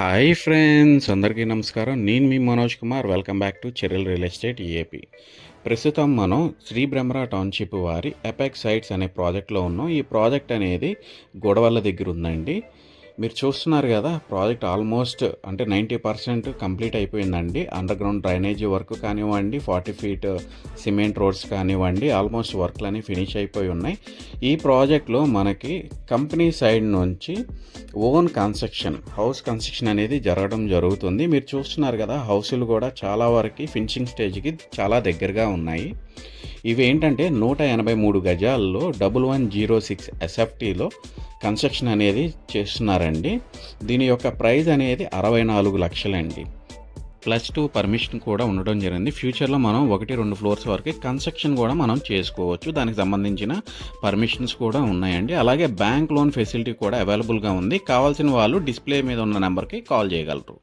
Hi friends అందరికీ నమస్కారం. నేను మీ Manoj Kumar. Welcome back to Cheryl real estate AP. ప్రస్తుతం మనం శ్రీ బ్రహ్మరా టౌన్షిప్ వారి ఎపెక్ సైట్స్ అనే ప్రాజెక్ట్లో ఉన్నాం. ఈ ప్రాజెక్ట్ అనేది గొడవల దగ్గర ఉందండి. మీరు చూస్తున్నారు కదా ప్రాజెక్ట్ ఆల్మోస్ట్ అంటే నైంటీ పర్సెంట్ కంప్లీట్ అయిపోయిందండి. అండర్ గ్రౌండ్ డ్రైనేజీ వర్క్ కానివ్వండి ఫార్టీ ఫీట్ సిమెంట్ రోడ్స్ కానివ్వండి ఆల్మోస్ట్ వర్క్లన్నీ ఫినిష్ అయిపోయి ఉన్నాయి. ఈ ప్రాజెక్ట్లో మనకి కంపెనీ సైడ్ నుంచి ఓన్ కన్స్ట్రక్షన్ హౌస్ కన్స్ట్రక్షన్ అనేది జరగడం జరుగుతుంది. మీరు చూస్తున్నారు కదా హౌసులు కూడా చాలా వరకు ఫినిషింగ్ స్టేజ్కి చాలా దగ్గరగా ఉన్నాయి. ఇవి ఏంటంటే నూట ఎనభై మూడు గజాల్లో డబుల్ వన్ జీరో సిక్స్ ఎస్ఎఫ్టీలో కన్స్ట్రక్షన్ అనేది చేస్తున్నారండి. దీని యొక్క ప్రైస్ అనేది అరవై నాలుగు లక్షలండి. ప్లస్ టూ పర్మిషన్ కూడా ఉండడం జరిగింది. ఫ్యూచర్లో మనం ఒకటి రెండు ఫ్లోర్స్ వరకు కన్స్ట్రక్షన్ కూడా మనం చేసుకోవచ్చు. దానికి సంబంధించిన పర్మిషన్స్ కూడా ఉన్నాయండి. అలాగే బ్యాంక్ లోన్ ఫెసిలిటీ కూడా అవైలబుల్గా ఉంది. కావాల్సిన వాళ్ళు డిస్ప్లే మీద ఉన్న నెంబర్కి కాల్ చేయగలరు.